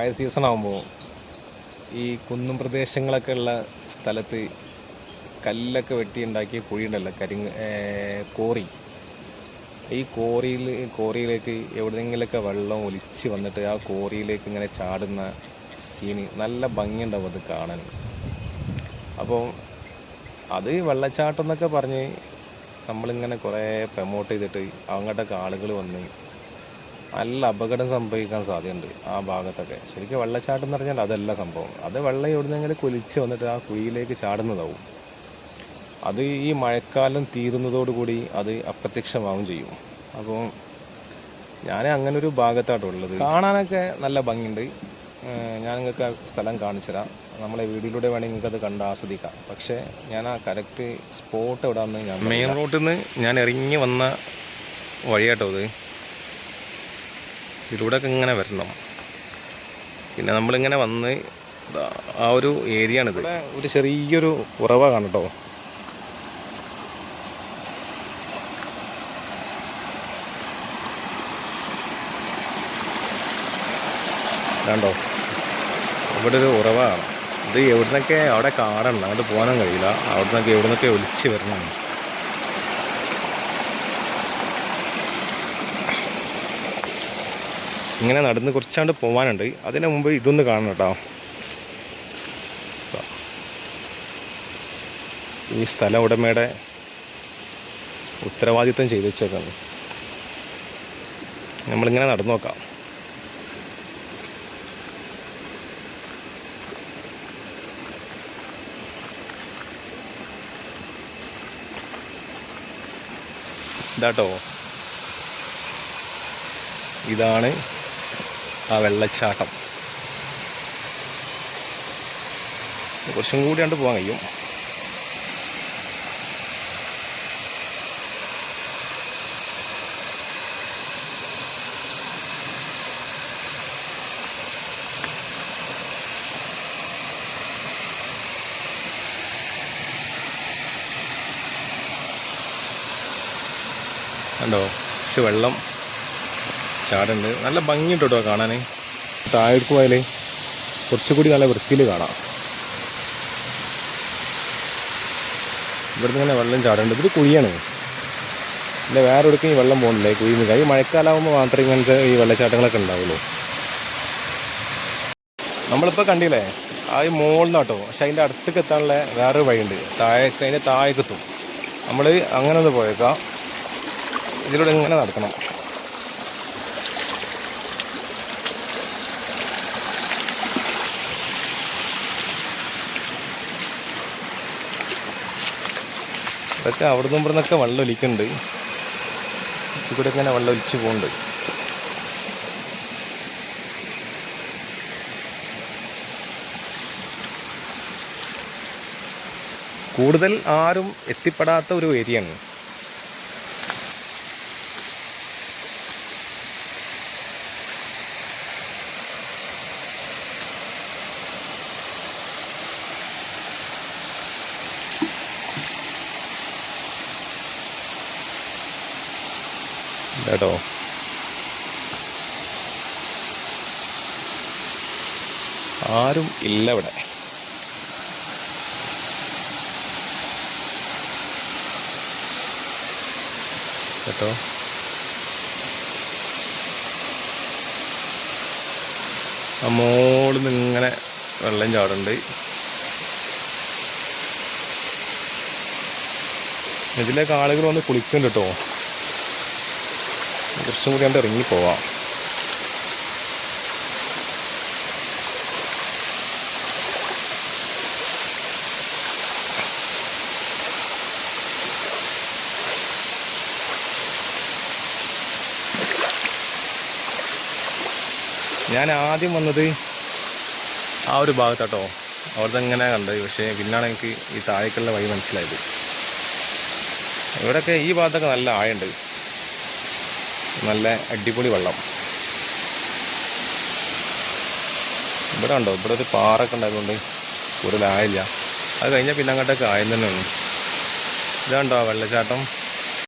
മഴ സീസൺ ആകുമ്പോൾ ഈ കുന്നും പ്രദേശങ്ങളൊക്കെ ഉള്ള സ്ഥലത്ത് കല്ലൊക്കെ വെട്ടി ഉണ്ടാക്കിയ കുഴിയുണ്ടല്ലോ കരിങ് കോറി. ഈ കോറിയിൽ കോറിയിലേക്ക് എവിടെയെങ്കിലൊക്കെ വെള്ളം ഒലിച്ച് വന്നിട്ട് ആ കോറിയിലേക്ക് ഇങ്ങനെ ചാടുന്ന സീന് നല്ല ഭംഗിയുണ്ടാവും അത് കാണാൻ. അപ്പോൾ അത് വെള്ളച്ചാട്ടം എന്നൊക്കെ പറഞ്ഞ് നമ്മളിങ്ങനെ കുറേ പ്രൊമോട്ട് ചെയ്തിട്ട് അങ്ങോട്ടൊക്കെ ആളുകൾ വന്ന് നല്ല അപകടം സംഭവിക്കാൻ സാധ്യതയുണ്ട് ആ ഭാഗത്തൊക്കെ. ശരിക്കും വെള്ളച്ചാട്ടം എന്ന് പറഞ്ഞാൽ അതല്ല സംഭവം. അത് വെള്ളം എവിടുന്നെങ്കിലും കൊലിച്ച് വന്നിട്ട് ആ കുഴിയിലേക്ക് ചാടുന്നതാവും. അത് ഈ മഴക്കാലം തീരുന്നതോടുകൂടി അത് അപ്രത്യക്ഷമാവും ചെയ്യും. അപ്പോൾ ഞാൻ അങ്ങനെ ഒരു ഭാഗത്താട്ടോ ഉള്ളത്. കാണാനൊക്കെ നല്ല ഭംഗിയുണ്ട്. ഞാൻ നിങ്ങൾക്ക് സ്ഥലം സ്ഥലം കാണിച്ചുതരാം നമ്മളെ വീഡിയോയിലൂടെ വേണമെങ്കിൽ നിങ്ങൾക്ക് അത് കണ്ട് ആസ്വദിക്കാം. പക്ഷേ ഞാൻ ആ കറക്റ്റ് സ്പോട്ട് എവിടെയാണെന്ന് ഞാൻ മെയിൻ റോഡിൽ നിന്ന് ഞാൻ ഇറങ്ങി വന്ന വഴിയാട്ടോ ഇത്. ഇതിലൂടെയൊക്കെ ഇങ്ങനെ വരണം. പിന്നെ നമ്മളിങ്ങനെ വന്ന് ആ ഒരു ഏരിയ ആണിത് ഒരു ചെറിയൊരു ഉറവ കാണട്ടോ കണ്ടോ? ഇവിടെ ഒരു ഉറവാണ് ഇത് എവിടുന്നൊക്കെ അവിടെ കാടുണ്ട് അങ്ങോട്ട് പോകാനും കഴിയില്ല. അവിടുന്നൊക്കെ എവിടുന്നൊക്കെ ഒലിച്ച് വരണം. ഇങ്ങനെ നടന്ന് കുറച്ചാണ്ട് പോവാനുണ്ട്. അതിന് മുമ്പ് ഇതൊന്ന് കാണണം കേട്ടോ. ഈ സ്ഥല ഉടമയുടെ ഉത്തരവാദിത്തം ചെയ്തു വെച്ചേക്കാണ് നമ്മളിങ്ങനെ നടന്നു നോക്കാം. ഇതാട്ടോ. ഇതാണ് ആ വെള്ളച്ചാട്ടം. കുറച്ചും കൂടി കണ്ട് പോകാൻ കഴിയും. കണ്ടോ? പക്ഷെ വെള്ളം ചാടുണ്ട്. നല്ല ഭംഗിയുണ്ട് കേട്ടോ കാണാൻ താഴേക്ക് പോയാൽ കുറച്ചുകൂടി നല്ല വൃത്തിയിൽ കാണാം. ഇവിടുന്ന് ഇങ്ങനെ വെള്ളം ചാടുന്നുണ്ട് ഇതൊരു കുഴിയാണ്. ഇല്ല വേറെ എടുക്കും ഈ വെള്ളം പോകുന്നില്ല ഈ കുഴിയിൽ ഈ മഴക്കാലമാകുമ്പോൾ മാത്രമേ ഇങ്ങനത്തെ ഈ വെള്ളച്ചാട്ടങ്ങളൊക്കെ ഉണ്ടാവുള്ളൂ. നമ്മളിപ്പോൾ കണ്ടില്ലേ ആ ഈ മുകളിൽ കേട്ടോ പക്ഷെ അതിന്റെ അടുത്തേക്ക് എത്താനുള്ള വേറൊരു വഴിയുണ്ട്. താഴേക്ക് അതിന്റെ താഴേക്ക് എത്തും. നമ്മൾ അങ്ങനെ ഒന്ന് പോയേക്കാം. ഇതിലൂടെ ഇങ്ങനെ നടക്കണം. ഇതൊക്കെ അവിടെ നിന്നും ഇവിടെ നിന്നൊക്കെ വെള്ളം ഒലിക്കുന്നുണ്ട്. ഇവിടെ ഇങ്ങനെ വെള്ളം ഒലിച്ച് പോകുന്നുണ്ട് കൂടുതൽ ആരും എത്തിപ്പെടാത്ത ഒരു ഏരിയയാണ്. കേട്ടോ. ആരും ഇല്ല ഇവിടെ. കേട്ടോ. നിന്ന് ഇങ്ങനെ വെള്ളം ചാടുന്നുണ്ട്. ഇതിലേക്ക് ആളുകൾ വന്ന് കുളിക്കുന്നുണ്ട് കേട്ടോ. കുറച്ചും കൂടി കണ്ട് ഇറങ്ങി പോവാം. ഞാൻ ആദ്യം വന്നത് ആ ഒരു ഭാഗത്താട്ടോ. അവിടുത്തെ ഇങ്ങനെ കണ്ടത് പക്ഷേ പിന്നാണ് എനിക്ക് ഈ താഴേക്കുള്ള വഴി മനസ്സിലായത്. ഇവിടെയൊക്കെ ഈ ഭാഗത്തൊക്കെ നല്ല ആഴുണ്ട് നല്ല അടിപൊളി വെള്ളം. ഇവിടെ ഉണ്ടോ ഇവിടെ ഒരു പാറൊക്കെ ഉണ്ടായതുകൊണ്ട് കൂടുതൽ ആയില്ല അത് കഴിഞ്ഞാൽ പിന്നെ അങ്ങോട്ടൊക്കെ ആയെന്നു തന്നെയാണ്. ഇതാണ്ടോ വെള്ളച്ചാട്ടം?